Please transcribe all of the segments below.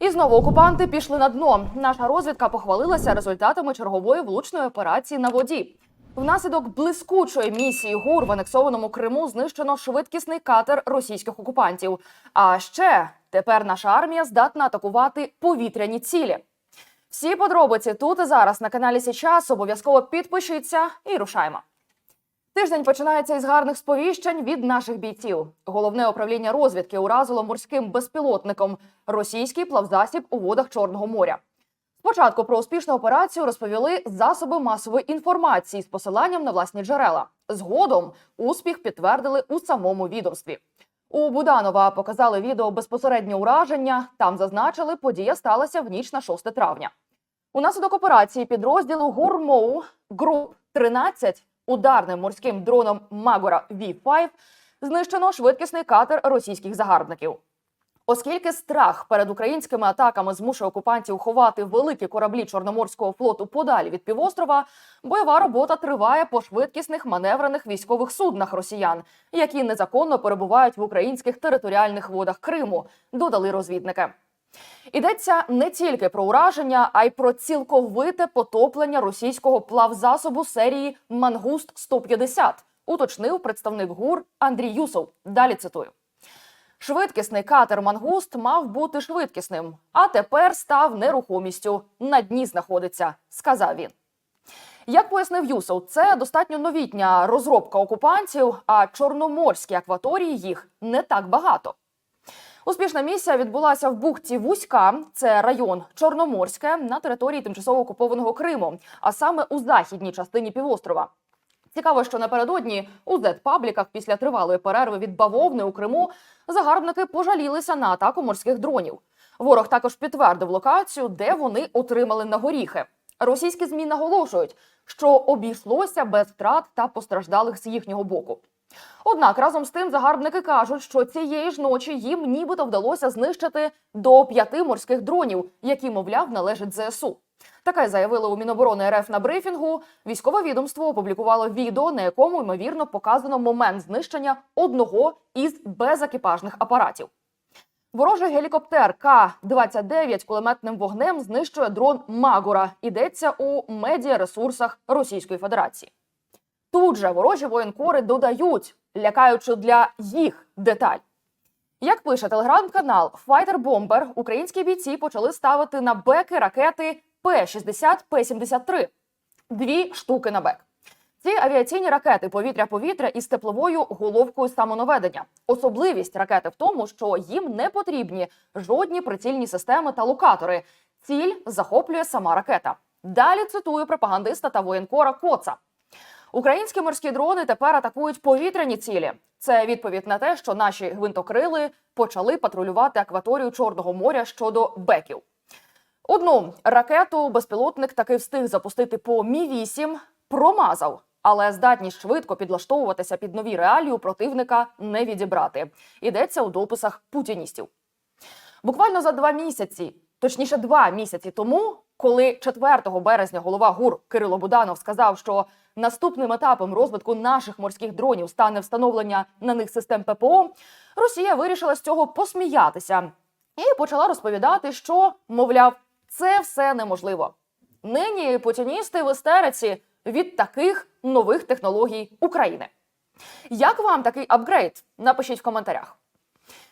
І знову окупанти пішли на дно. Наша розвідка похвалилася результатами чергової влучної операції на воді. Внаслідок блискучої місії ГУР в анексованому Криму знищено швидкісний катер російських окупантів. А ще тепер наша армія здатна атакувати повітряні цілі. Всі подробиці тут і зараз на каналі Січас. Обов'язково підпишіться і рушаємо. Тиждень починається із гарних сповіщень від наших бійців. Головне управління розвідки уразило морським безпілотником російський плавзасіб у водах Чорного моря. Спочатку про успішну операцію розповіли засоби масової інформації з посиланням на власні джерела. Згодом успіх підтвердили у самому відомстві. У Буданова показали відео безпосереднє ураження. Там зазначили, подія сталася в ніч на 6 травня. Унаслідок операції підрозділу Гурмоу груп 13 ударним морським дроном Магора V5 знищено швидкісний катер російських загарбників. Оскільки страх перед українськими атаками змушує окупантів ховати великі кораблі Чорноморського флоту подалі від півострова, бойова робота триває по швидкісних маневрених військових суднах росіян, які незаконно перебувають в українських територіальних водах Криму, додали розвідники. Йдеться не тільки про ураження, а й про цілковите потоплення російського плавзасобу серії Мангуст 150 уточнив представник ГУР Андрій Юсов. Далі цитую. Швидкісний катер Мангуст мав бути швидкісним, а тепер став нерухомістю. На дні знаходиться, сказав він. Як пояснив Юсов, це достатньо новітня розробка окупантів, а чорноморські акваторії їх не так багато. Успішна місія відбулася в бухті Вузька, це район Чорноморське на території тимчасово окупованого Криму, а саме у західній частині півострова. Цікаво, що напередодні у Z-пабліках після тривалої перерви від бавовни у Криму загарбники пожалілися на атаку морських дронів. Ворог також підтвердив локацію, де вони отримали на горіхи. Російські змі наголошують, що обійшлося без втрат та постраждалих з їхнього боку. Однак разом з тим загарбники кажуть, що цієї ж ночі їм нібито вдалося знищити до п'яти морських дронів, які, мовляв, належать ЗСУ. Таке заявили у Міноборони РФ на брифінгу. Військове відомство опублікувало відео, на якому ймовірно показано момент знищення одного із безекіпажних апаратів. Ворожий гелікоптер К-29 кулеметним вогнем знищує дрон Магора. Йдеться у медіаресурсах Російської Федерації. Тут же ворожі воєнкори додають, лякаючи для їх деталь. Як пише телеграм-канал Fighter Bomber, українські бійці почали ставити на беки ракети П-60, П-73. Дві штуки на бек. Ці авіаційні ракети повітря-повітря із тепловою головкою самонаведення. Особливість ракети в тому, що їм не потрібні жодні прицільні системи та локатори. Ціль захоплює сама ракета. Далі цитую пропагандиста та воєнкора Коца. Українські морські дрони тепер атакують повітряні цілі. Це відповідь на те, що наші гвинтокрили почали патрулювати акваторію Чорного моря щодо беків. Одну ракету безпілотник таки встиг запустити по Мі 8 промазав, але здатність швидко підлаштовуватися під нові реалії у противника не відібрати. Йдеться у дописах путіністів. Буквально за два місяці, точніше, два місяці тому, коли 4 березня голова ГУР Кирило Буданов сказав, що наступним етапом розвитку наших морських дронів стане встановлення на них систем ППО, Росія вирішила з цього посміятися і почала розповідати, що мовляв, це все неможливо. Нині путіністи в істериці від таких нових технологій України. Як вам такий апгрейд? Напишіть в коментарях.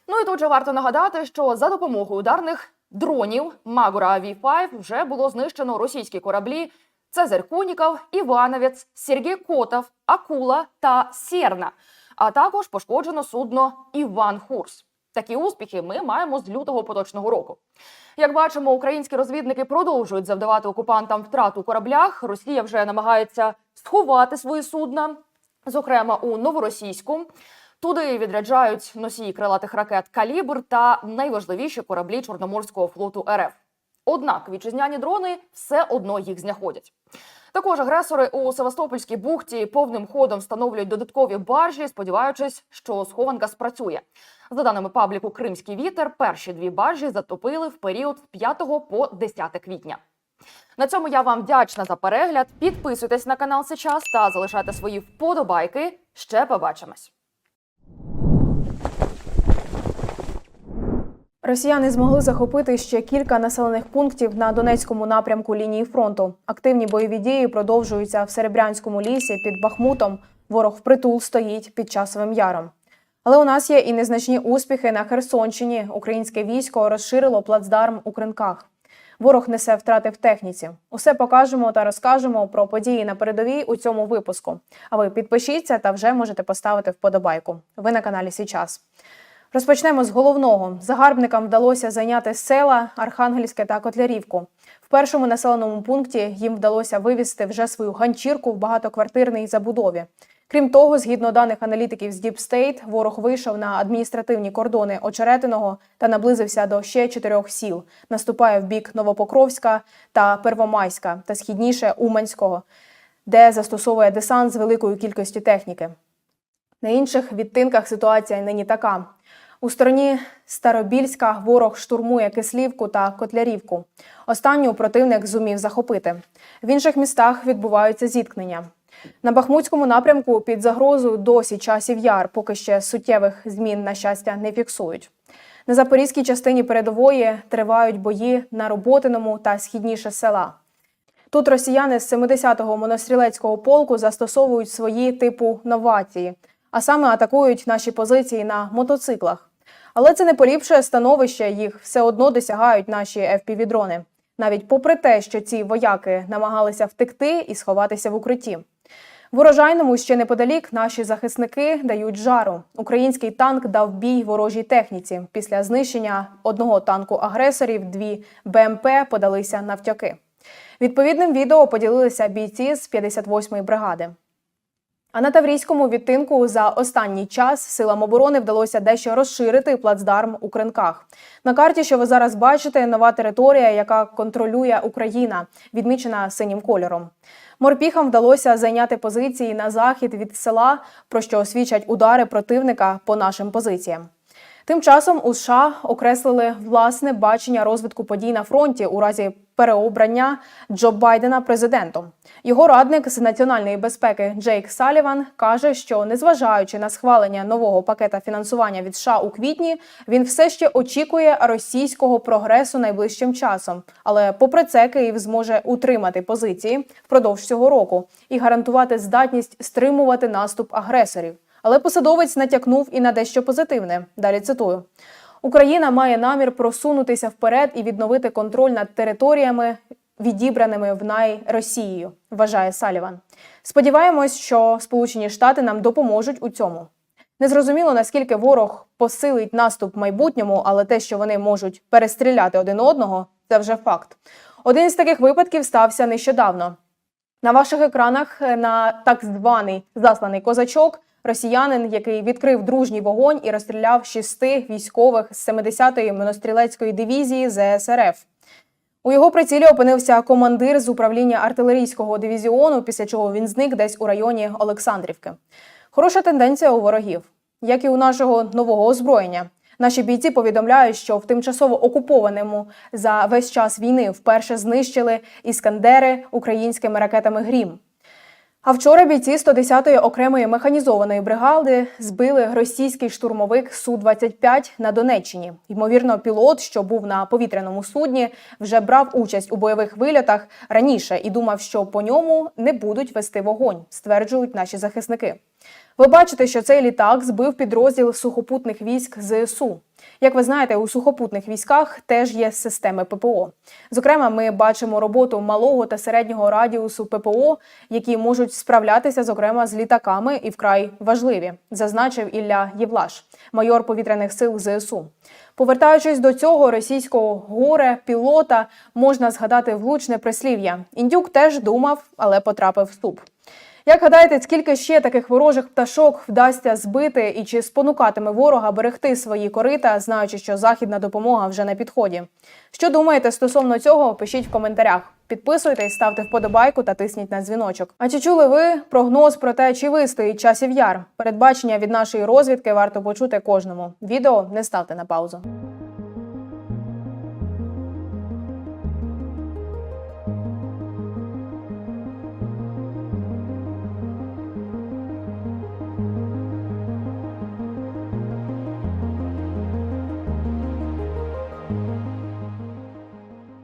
Ну і тут же варто нагадати, що за допомогою ударних дронів Магура V5 вже було знищено російські кораблі Цезарь Куніков, Івановець, Сергій Котов, Акула та Сєрна, а також пошкоджено судно Іван Хурс. Такі успіхи ми маємо з лютого поточного року. Як бачимо, українські розвідники продовжують завдавати окупантам втрат у кораблях. Росія вже намагається сховати свої судна, зокрема у новоросійську. Туди відряджають носії крилатих ракет Калібр та найважливіші кораблі Чорноморського флоту РФ. Однак вітчизняні дрони все одно їх знаходять. Також агресори у Севастопольській бухті повним ходом встановлюють додаткові баржі, сподіваючись, що схованка спрацює. За даними пабліку Кримський вітер, перші дві баржі затопили в період з 5 по 10 квітня. На цьому я вам вдячна за перегляд. Підписуйтесь на канал сейчас та залишайте свої вподобайки. Ще побачимось. Росіяни змогли захопити ще кілька населених пунктів на Донецькому напрямку лінії фронту. Активні бойові дії продовжуються в Серебрянському лісі під Бахмутом. Ворог впритул стоїть під часовим яром. Але у нас є і незначні успіхи на Херсонщині. Українське військо розширило плацдарм у кринках. Ворог несе втрати в техніці. Усе покажемо та розкажемо про події на передовій у цьому випуску. А ви підпишіться та вже можете поставити вподобайку. Ви на каналі Січас. Розпочнемо з головного. Загарбникам вдалося зайняти села Архангельське та Котлярівку. В першому населеному пункті їм вдалося вивізти вже свою ганчірку в багатоквартирній забудові. Крім того, згідно даних аналітиків з State, ворог вийшов на адміністративні кордони Очеретиного та наблизився до ще чотирьох сіл. Наступає в бік Новопокровська та Первомайська та східніше Уманського, де застосовує десант з великою кількістю техніки. На інших відтинках ситуація нині така. У стороні Старобільська ворог штурмує Кислівку та Котлярівку. Останню противник зумів захопити. В інших містах відбуваються зіткнення. На Бахмутському напрямку під загрозою досі часів яр, поки ще суттєвих змін на щастя не фіксують. На запорізькій частині передової тривають бої на Роботиному та східніше села. Тут росіяни з 70-го монострілецького полку застосовують свої типу новації, а саме атакують наші позиції на мотоциклах. Але це не поліпшує становище, їх все одно досягають наші FPV-дрони. навіть попри те, що ці вояки намагалися втекти і сховатися в укритті. В урожайному ще неподалік наші захисники дають жару. Український танк дав бій ворожій техніці. Після знищення одного танку агресорів дві БМП подалися навтяки. Відповідним відео поділилися бійці з 58-ї бригади. А на Таврійському відтинку за останній час силам оборони вдалося дещо розширити плацдарм у кринках. На карті, що ви зараз бачите, нова територія, яка контролює Україна, відмічена синім кольором. Морпіхам вдалося зайняти позиції на захід від села, про що свідчать удари противника по нашим позиціям. Тим часом у США окреслили власне бачення розвитку подій на фронті у разі переобрання Джо Байдена президентом. Його радник з національної безпеки Джейк Саліван каже, що незважаючи на схвалення нового пакета фінансування від США у квітні, він все ще очікує російського прогресу найближчим часом. Але попри це, Київ зможе утримати позиції впродовж цього року і гарантувати здатність стримувати наступ агресорів. Але посадовець натякнув і на дещо позитивне. Далі цитую. Україна має намір просунутися вперед і відновити контроль над територіями, відібраними в най Росією, вважає Саліван. Сподіваємось, що Сполучені Штати нам допоможуть у цьому. Незрозуміло, наскільки ворог посилить наступ в майбутньому, але те, що вони можуть перестріляти один одного, це вже факт. Один з таких випадків стався нещодавно. На ваших екранах е, на так званий засланий козачок росіянин, який відкрив дружній вогонь і розстріляв шести військових з 70-ї монострілецької дивізії ЗСРФ. У його прицілі опинився командир з управління артилерійського дивізіону, після чого він зник десь у районі Олександрівки. Хороша тенденція у ворогів, як і у нашого нового озброєння. Наші бійці повідомляють, що в тимчасово окупованому за весь час війни вперше знищили іскандери українськими ракетами Грім. А вчора бійці 110-ї окремої механізованої бригади збили російський штурмовик Су-25 на Донеччині. Ймовірно, пілот, що був на повітряному судні, вже брав участь у бойових вильотах раніше і думав, що по ньому не будуть вести вогонь, стверджують наші захисники. Ви бачите, що цей літак збив підрозділ сухопутних військ ЗСУ. Як ви знаєте, у сухопутних військах теж є системи ППО. Зокрема, ми бачимо роботу малого та середнього радіусу ППО, які можуть справлятися, зокрема, з літаками і вкрай важливі, зазначив Ілля Євлаш, майор повітряних сил ЗСУ. Повертаючись до цього російського горе пілота, можна згадати влучне прислів'я. Індюк теж думав, але потрапив в суп. Як гадаєте, скільки ще таких ворожих пташок вдасться збити і чи спонукатиме ворога берегти свої корита, знаючи, що західна допомога вже на підході? Що думаєте стосовно цього? Пишіть в коментарях. Підписуйтесь, ставте вподобайку та тисніть на дзвіночок. А чи чули ви прогноз про те, чи вистоїть часів яр? Передбачення від нашої розвідки варто почути кожному. Відео не ставте на паузу.